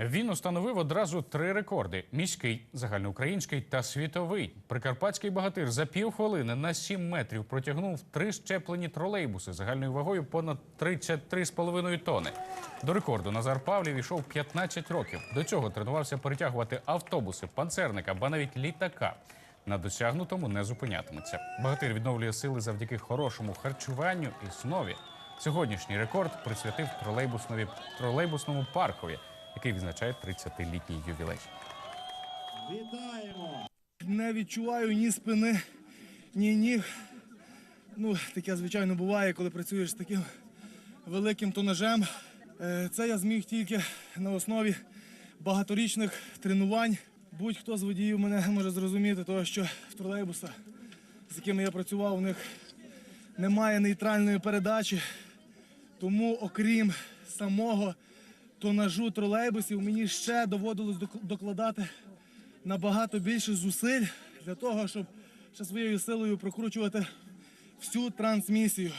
Він установив одразу три рекорди: міський, загальноукраїнський та світовий. Прикарпатський багатир за півхвилини на 7 метрів протягнув три щеплені тролейбуси загальною вагою понад 33,5 тони. До рекорду Назар Павлів йшов 15 років. До цього тренувався перетягувати автобуси, панцерника, ба навіть літака. На досягнутому не зупинятиметься. Багатир відновлює сили завдяки хорошому харчуванню і снові. Сьогоднішній рекорд присвятив тролейбусному паркові, який відзначає 30-літній ювілей. Вітаємо! Не відчуваю ні спини, ні ніг. Ну, таке, звичайно, буває, коли працюєш з таким великим тонажем. Е, Це я зміг тільки на основі багаторічних тренувань. Будь-хто з водіїв мене може зрозуміти, того, що в тролейбусах, з якими я працював, у них немає нейтральної передачі. Тому, окрім самого тонажу тролейбусів, мені ще доводилось док- докладати набагато більше зусиль для того, щоб ще своєю силою прокручувати всю трансмісію.